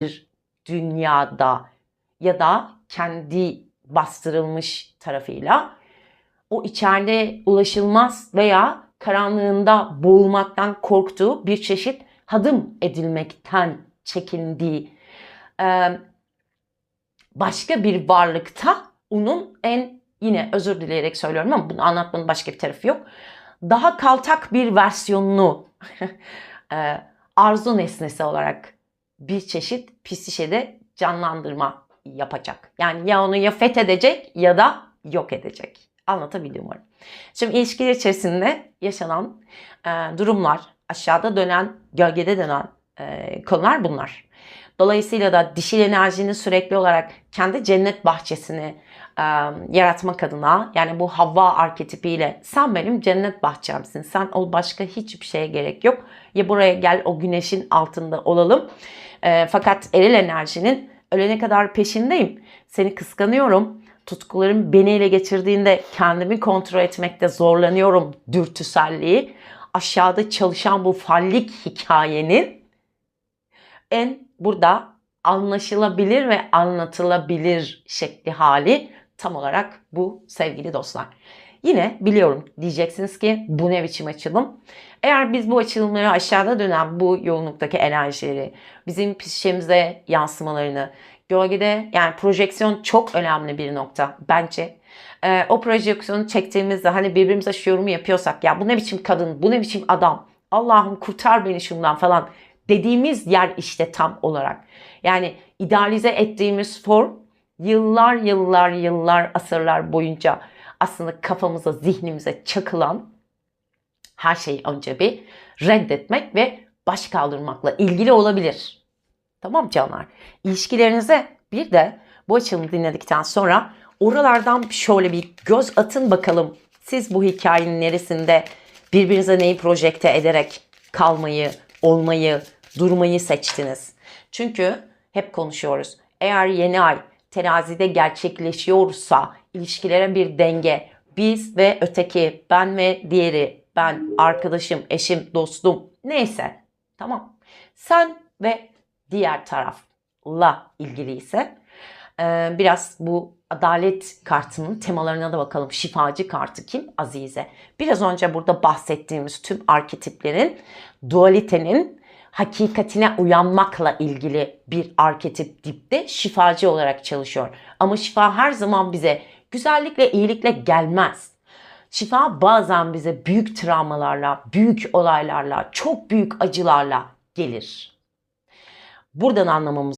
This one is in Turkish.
bir dünyada ya da kendi bastırılmış tarafıyla o içeride ulaşılmaz veya karanlığında boğulmaktan korktuğu bir çeşit hadım edilmekten çekindiği başka bir varlıkta onun en yine özür dileyerek söylüyorum ama bunu anlatmanın başka bir tarafı yok. Daha kaltak bir versiyonunu arzu nesnesi olarak bir çeşit psişede canlandırma yapacak. Yani ya onu ya fethedecek ya da yok edecek. Anlatabildim umarım. Şimdi ilişkiler içerisinde yaşanan e, durumlar, aşağıda dönen, gölgede dönen e, konular bunlar. Dolayısıyla da dişil enerjinin sürekli olarak kendi cennet bahçesini e, yaratmak adına yani bu Havva arketipiyle sen benim cennet bahçemsin. Sen ol başka hiçbir şeye gerek yok. Ya buraya gel o güneşin altında olalım. E, fakat eril enerjinin ölene kadar peşindeyim. Seni kıskanıyorum. Tutkularım beni ele geçirdiğinde kendimi kontrol etmekte zorlanıyorum dürtüselliği. Aşağıda çalışan bu fallik hikayenin en burada anlaşılabilir ve anlatılabilir şekli hali tam olarak bu sevgili dostlar. Yine biliyorum diyeceksiniz ki bu ne biçim açılım? Eğer biz bu açılımları aşağıda dönen bu yoğunluktaki enerjileri, bizim psikemize yansımalarını, gölgede yani projeksiyon çok önemli bir nokta bence. Ee, o projeksiyonu çektiğimizde hani birbirimize şu yorumu yapıyorsak ya bu ne biçim kadın, bu ne biçim adam, Allah'ım kurtar beni şundan falan dediğimiz yer işte tam olarak. Yani idealize ettiğimiz form yıllar yıllar yıllar asırlar boyunca aslında kafamıza zihnimize çakılan her şeyi önce bir reddetmek ve baş kaldırmakla ilgili olabilir. Tamam canlar. İlişkilerinize bir de bu açılımı dinledikten sonra oralardan şöyle bir göz atın bakalım. Siz bu hikayenin neresinde birbirinize neyi projekte ederek kalmayı, olmayı, durmayı seçtiniz? Çünkü hep konuşuyoruz. Eğer yeni ay terazide gerçekleşiyorsa ilişkilere bir denge, biz ve öteki, ben ve diğeri, ben, arkadaşım, eşim, dostum neyse tamam. Sen ve diğer tarafla ilgili ise e, biraz bu adalet kartının temalarına da bakalım. Şifacı kartı kim? Azize. Biraz önce burada bahsettiğimiz tüm arketiplerin dualitenin hakikatine uyanmakla ilgili bir arketip dipte şifacı olarak çalışıyor. Ama şifa her zaman bize güzellikle, iyilikle gelmez. Şifa bazen bize büyük travmalarla, büyük olaylarla, çok büyük acılarla gelir. Buradan anlamamız